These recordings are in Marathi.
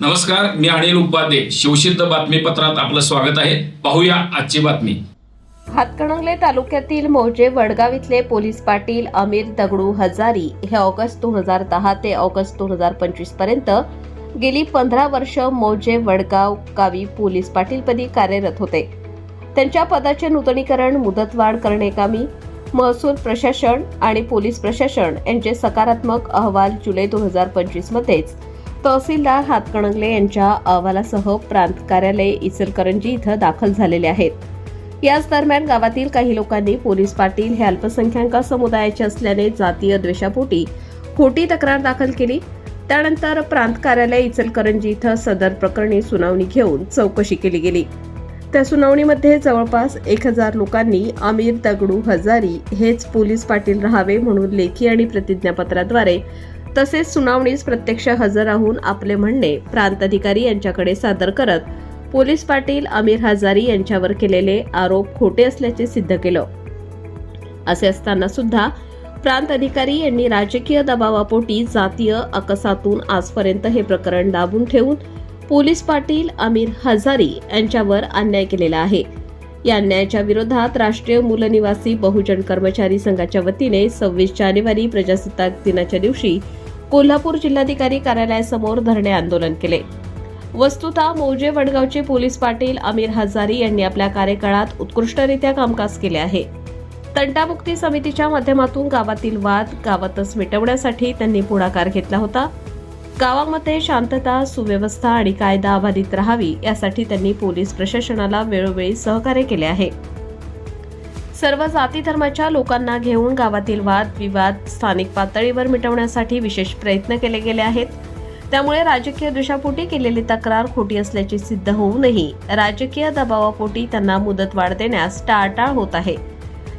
नमस्कार मी अनिल उपाध्ये. शिवसिद्ध बातमीपत्रात आपलं स्वागत आहे. पाहूया आजची बातमी. हातकणंगले तालुक्यातील मौजे वडगाव इथले पोलीस पाटील अमीर दगडू हजारी हे ऑगस्ट दोन हजार दहा ते ऑगस्ट दोन हजार पंचवीसपर्यंत गेली पंधरा वर्ष मौजे वडगाव गावी पोलीस पाटीलपदी कार्यरत होते. त्यांच्या पदाचे नूतनीकरण मुदतवाढ करणे महसूल प्रशासन आणि पोलीस प्रशासन यांचे सकारात्मक अहवाल जुलै दोन हजार पंचवीसमध्येच तहसीलदार हातकणंगले यांच्या अहवालासह प्रांत कार्यालय इचलकरंजी इथं दाखल झालेले आहेत. याच दरम्यान गावातील काही लोकांनी पोलीस पाटील हे अल्पसंख्याक समुदायाचे असल्याने जातीय द्वेषापोटी खोटी तक्रार दाखल केली. त्यानंतर प्रांत कार्यालय इचलकरंजी इथं सदर प्रकरणी सुनावणी घेऊन चौकशी केली गेली. त्या सुनावणीमध्ये जवळपास एक हजार लोकांनी आमिर दगडू हजारी हेच पोलीस पाटील राहावे म्हणून लेखी आणि प्रतिज्ञापत्राद्वारे तसेच सुनावणीस प्रत्यक्ष हजर राहून आपले म्हणणे प्रांताधिकारी यांच्याकडे सादर करत पोलीस पाटील आमिर हजारी यांच्यावर केलेले आरोप खोटे असल्याचे सिद्ध केलं. असे असताना सुद्धा प्रांत अधिकारी यांनी राजकीय दबावापोटी जातीय अकसातून आजपर्यंत हे प्रकरण दाबून ठेवून पोलीस पाटील आमिर हजारी यांच्यावर अन्याय केलेला आहे. या अन्यायाच्या विरोधात राष्ट्रीय मूलनिवासी बहुजन कर्मचारी संघाच्या वतीने सव्वीस जानेवारी प्रजासत्ताक दिनाच्या दिवशी कोल्हापूर जिल्हाधिकारी कार्यालयासमोर धरणे आंदोलन केले. वस्तुता मौजे वडगावचे पोलीस पाटील आमिर हजारी यांनी आपल्या कार्यकाळात उत्कृष्टरित्या कामकाज केले आहे. तंटामुक्ती समितीच्या माध्यमातून गावातील वाद गावातच मिटवण्यासाठी त्यांनी पुढाकार घेतला होता. गावामध्ये शांतता सुव्यवस्था आणि कायदा अबाधित राहावी यासाठी त्यांनी पोलीस प्रशासनाला वेळोवेळी सहकार्य केले आहे. सर्व जाती धर्माच्या लोकांना घेऊन गावातील वाद विवाद स्थानिक पातळीवर मिटवण्यासाठी विशेष प्रयत्न केले गेले आहेत. त्यामुळे राजकीय दृशापोटी केलेली तक्रार खोटी असल्याचे सिद्ध होऊनही राजकीय दबावापोटी त्यांना मुदतवाढ देण्यास टाळटाळ होत आहे.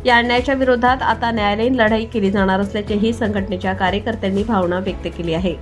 या अन्यायाच्या विरोधात आता न्यायालयीन लढाई केली जाणार असल्याचेही संघटनेच्या कार्यकर्त्यांनी भावना व्यक्त केली आहे.